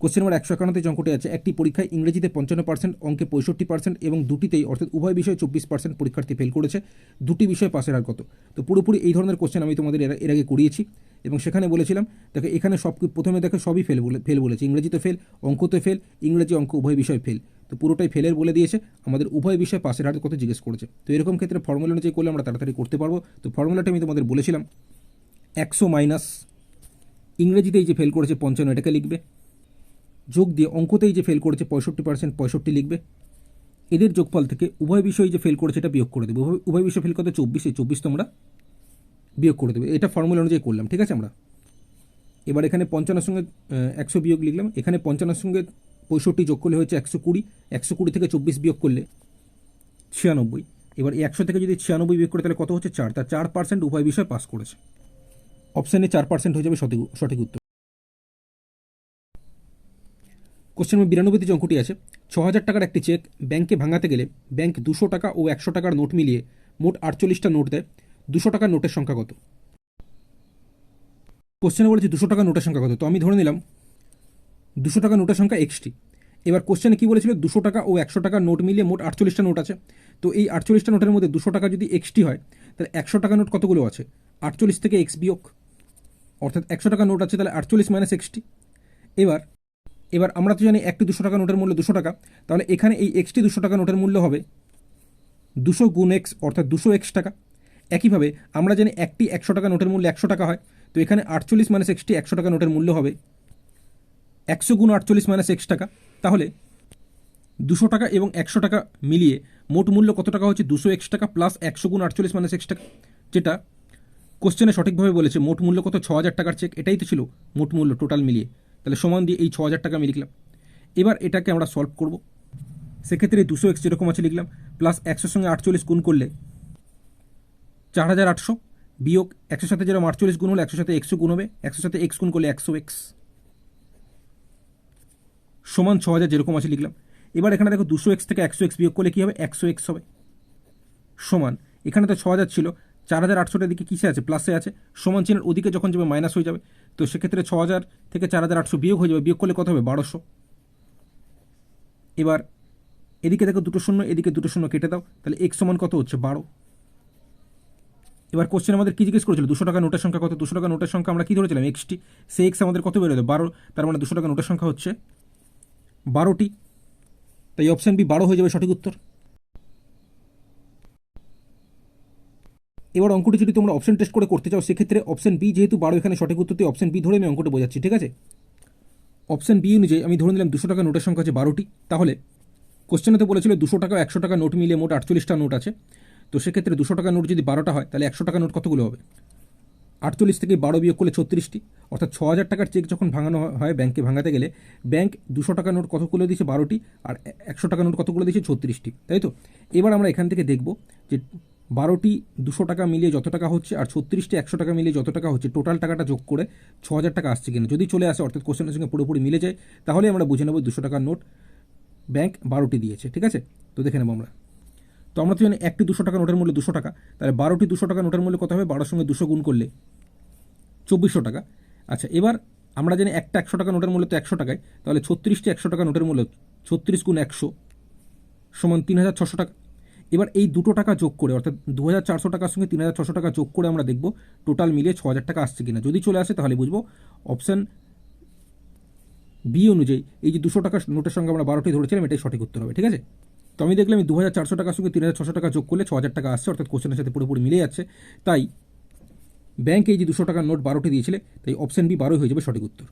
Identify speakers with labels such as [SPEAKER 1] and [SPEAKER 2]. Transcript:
[SPEAKER 1] Question number একশো একান্নতে অঙ্কটি আছে, একটি পরীক্ষায় ইংরেজিতে পঞ্চান্ন পার্সেন্ট অঙ্কে পঁয়ষট্টি পার্সেন্ট এবং দুটিতেই অর্থাৎ উভয় বিষয়ে চব্বিশ পার্সেন্ট পরীক্ষার্থী ফেল করেছে। দুটি বিষয়ে পাশের হার কত? তো পুরোপুরি এই ধরনের কোশ্চেন আমি তোমাদের এর- এর আগে করিয়েছি এবং সেখানে বলেছিলাম, দেখো এখানে সব, প্রথমে দেখো সবই ফেল বলে ফেল বলেছে। ইংরেজিতে ফেল অঙ্কতে ফেল ইংরেজি অঙ্ক উভয় বিষয় ফেল তো পুরোটাই ফেলের বলে দিয়েছে। আমাদের উভয় বিষয়ে পাশের হার কত জিজ্ঞেস করেছে। তো এরকম ক্ষেত্রে ফর্মুলা অনুযায়ী করলে আমরা তাড়াতাড়ি করতে পারব। তো ফর্মুলাটা আমি তোমাদের বলেছিলাম, একশো মাইনাস ইংরেজিতেই যে ফেল করেছে পঞ্চান্ন, এটাকে লিখবে। যোগ দিয়ে অঙ্কতেই যে ফেল করেছে, পঁয়ষট্টি পার্সেন্ট পঁয়ষট্টি লিখবে। এদের যোগফল থেকে উভয় বিষয়ে যে ফেল করেছে, এটা বিয়োগ করে দেবে। উভয়- বিষয় ফেল কত চব্বিশ, এই চব্বিশ তোমরা বিয়োগ করে দেবে। এটা ফর্মুলা অনুযায়ী করলাম, ঠিক আছে আমরা? এবার এখানে পঞ্চান্নের সঙ্গে একশো বিয়োগ লিখলাম। এখানে পঞ্চান্নের সঙ্গে পঁয়ষট্টি যোগ করলে হচ্ছে একশো কুড়ি। একশো কুড়ি থেকে চব্বিশ বিয়োগ করলে ছিয়ানব্বই। এবার একশো থেকে যদি ছিয়ানব্বই বিয়োগ করে, তাহলে কত হচ্ছে চার? তার চার পার্সেন্ট উভয় বিষয় পাস করেছে। অপশানে চার পার্সেন্ট হয়ে যাবে সঠিক সঠিক উত্তর। কোশ্চেন নম্বর বিরানব্বইতে যে অঙ্কটি আছে ছ হাজার টাকার একটি চেক ব্যাংকে ভাঙাতে গেলে ব্যাংক দুশো টাকা ও একশো টাকার নোট মিলিয়ে মোট আটচল্লিশটা নোট দেয়। দুশো টাকার নোটের সংখ্যা কত? কোশ্চেনে বলেছে দুশো টাকার নোটের সংখ্যা কত? তো আমি ধরে নিলাম, দুশো টাকা নোটের সংখ্যা এক্সটি। এবার কোশ্চেনে কী বলেছিল? দুশো টাকা ও একশো টাকার নোট মিলিয়ে মোট আটচল্লিশটা নোট আছে। তো এই আটচল্লিশটা নোটের মধ্যে দুশো টাকা যদি এক্সটি হয়, তাহলে একশো টাকা নোট কতগুলো আছে? আটচল্লিশ থেকে এক্স বিয়োগ। অর্থাৎ একশো টাকা নোট আছে, তাহলে আটচল্লিশ মাইনাস এক্সটি। এবার এবার আমরা তো জানি একটি দুশো টাকা নোটের মূল্য দুশো টাকা, তাহলে এখানে এই এক্সটি দুশো টাকা নোটের মূল্য হবে দুশো গুণ এক্স অর্থাৎ দুশো এক্স টাকা। একইভাবে আমরা জানি একটি একশো টাকা নোটের মূল্য একশো টাকা হয়, তো এখানে আটচল্লিশ মাইনাস এক্সটি একশো টাকা নোটের মূল্য হবে। একশো গুণ আটচল্লিশ মাইনাস এক্স টাকা, তাহলে দুশো টাকা এবং একশো টাকা মিলিয়ে মোট মূল্য কত টাকা হচ্ছে? দুশো এক্স টাকা প্লাস একশো গুণ আটচল্লিশ মাইনাস এক্স টাকা, যেটা কোশ্চেনে সঠিকভাবে বলেছে মোট মূল্য কত? ছ হাজার টাকার চেক এটাই তো ছিল মোট মূল্য টোটাল মিলিয়ে। তাহলে সমান দিয়ে এই ছ হাজার টাকা আমি লিখলাম। এবার এটাকে আমরা সলভ করব। সেক্ষেত্রে দুশো এক্স যেরকম আছে লিখলাম প্লাস একশোর সঙ্গে আটচল্লিশ গুণ করলে চার হাজার আটশো, বিয়োগ একশোর সাথে যেরকম আটচল্লিশ গুণ হলে একশোর সাথে একশো গুণ হবে, একশোর সাথে এক্স গুণ করলে একশো এক্স সমান ছ হাজার যেরকম আছে লিখলাম। এবার এখানে দেখো দুশো এক্স থেকে একশো এক্স বিয়োগ করলে কী হবে? একশো এক্স হবে। সমান। এখানে তো ছ হাজার ছিল চার হাজার আটশোটার দিকে কিসে আছে? প্লাসে আছে। সমান চিহ্নের ওদিকে যখন যাবে মাইনাস হয়ে যাবে। তো সেক্ষেত্রে ছ হাজার থেকে চার হাজার আটশো বিয়োগ হয়ে যাবে। বিয়োগ করলে কত হবে? বারোশো। এবার এদিকে দেখো দুটো শূন্য, এদিকে দুটো শূন্য কেটে দাও। তাহলে এক সমান কত হচ্ছে? বারো। এবার কোশ্চেন আমাদের কী জিজ্ঞেস করেছিল? দুশো টাকা নোটের সংখ্যা কত? দুশো টাকা নোটের সংখ্যা আমরা কী ধরেছিলাম? এক্সটি সে এক্স আমাদের কত বেরোলো বারো। তার মানে দুশো টাকা নোটের সংখ্যা হচ্ছে বারোটি। তাই অপশান বি বারো হয়ে যাবে সঠিক উত্তর। এবার অঙ্কটি যদি তোমরা অপশন টেস্ট করে করতে চাও, সেক্ষেত্রে অপশন বি যেহেতু বারো এখানে সঠিক উত্তরটি অপশন বি ধরে আমি অঙ্কটা বোঝাচ্ছি, ঠিক আছে? অপশন বি অনুযায়ী আমি ধরে নিলাম দুশো টাকা নোটের সংখ্যা আছে বারোটি। তাহলে কোশ্চেনেতে বলেছিল দুশো টাকা, একশো টাকা নোট মিলিয়ে মোট আটচল্লিশটা নোট আছে। তো সেক্ষেত্রে দুশো টাকা নোট যদি বারোটা হয়, তাহলে একশো টাকা নোট কতগুলো হবে? আটচল্লিশ থেকে বারো বিয়োগ করলে ছত্রিশটি। অর্থাৎ ছ হাজার টাকার চেক যখন ভাঙানো হয় ব্যাংকে ভাঙাতে গেলে, ব্যাংক দুশো টাকা নোট কতগুলো দিয়েছে? বারোটি। আর একশো টাকা নোট কতগুলো দিয়েছে? ছত্রিশটি। তাই তো? এবার আমরা এখান থেকে দেখব যে বারোটি দুশো টাকা মিলিয়ে যত টাকা হচ্ছে আর ছত্রিশটি একশো টাকা মিলিয়ে যত টাকা হচ্ছে টোটাল টাকাটা যোগ করে ছ হাজার টাকা আসছে কিনা। যদি চলে আসে, অর্থাৎ কোশ্চেনের সঙ্গে পুরোপুরি মিলে যায়, তাহলে আমরা বুঝে নেব দুশো টাকার নোট ব্যাংক বারোটি দিয়েছে, ঠিক আছে? তো দেখে নেব আমরা। তো আমরা তো জানি একটি দুশো টাকা নোটের মূল্য দুশো টাকা, তাহলে বারোটি দুশো টাকা নোটের মূল্য কত হবে? বারোর সঙ্গে দুশো গুণ করলে চব্বিশশো টাকা। আচ্ছা এবার আমরা জানি একটা একশো টাকা নোটের মূল্য তো একশো টাকায়, তাহলে ছত্রিশটি একশো টাকা নোটের মূল্য ছত্রিশ গুণ একশো সমান তিন হাজার ছশো টাকা। এবার এই দুটো টাকা যোগ করে, অর্থাৎ দু হাজার চারশো টাকার সঙ্গে তিন হাজার ছশো টাকা যোগ করে আমরা দেখব টোটাল মিলিয়ে ছ হাজার টাকা আসছে কিনা। যদি চলে আসে তাহলে বুঝব অপশান বি অনুযায়ী এই যে দুশো টাকা নোটের সঙ্গে আমরা বারোটি ধরেছিলাম, এটাই সঠিক উত্তর হবে, ঠিক আছে? তো আমি দেখলাম দু হাজার চারশো টাকার সঙ্গে তিন হাজার ছশো টাকা যোগ করলে ছ হাজার টাকা আসছে, অর্থাৎ কোশ্চেনের সাথে পুরোপুরি মিলে যাচ্ছে। তাই ব্যাংক এই যে দুশো টাকার নোট বারোটি দিয়েছিলে, তাই অপশান বি বারোই হয়ে যাবে সঠিক উত্তর।